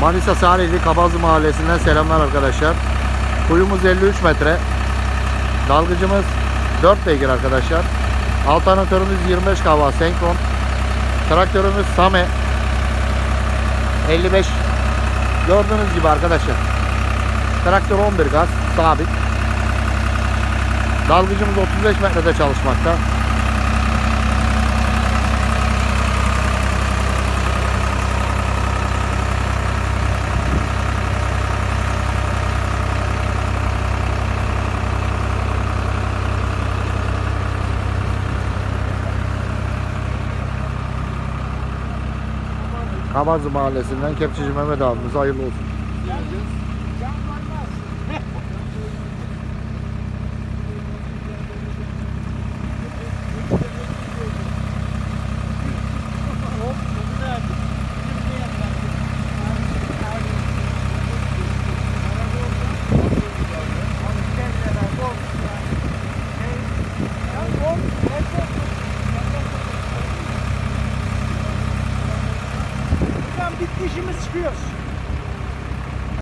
Manisa Salihli Kabazlı Mahallesi'nden selamlar arkadaşlar. Kuyumuz 53 metre. Dalgıcımız 4 beygir arkadaşlar. Alternatörümüz 25 kava senkron. Traktörümüz Same 55 Gördüğünüz gibi arkadaşlar. Traktör 11 gaz sabit. Dalgıcımız 35 metrede çalışmakta. Kabazlı Mahallesi'nden Kepçeci Mehmet abimiz hayırlı olsun. Tamam bitti işimiz çıkıyoruz.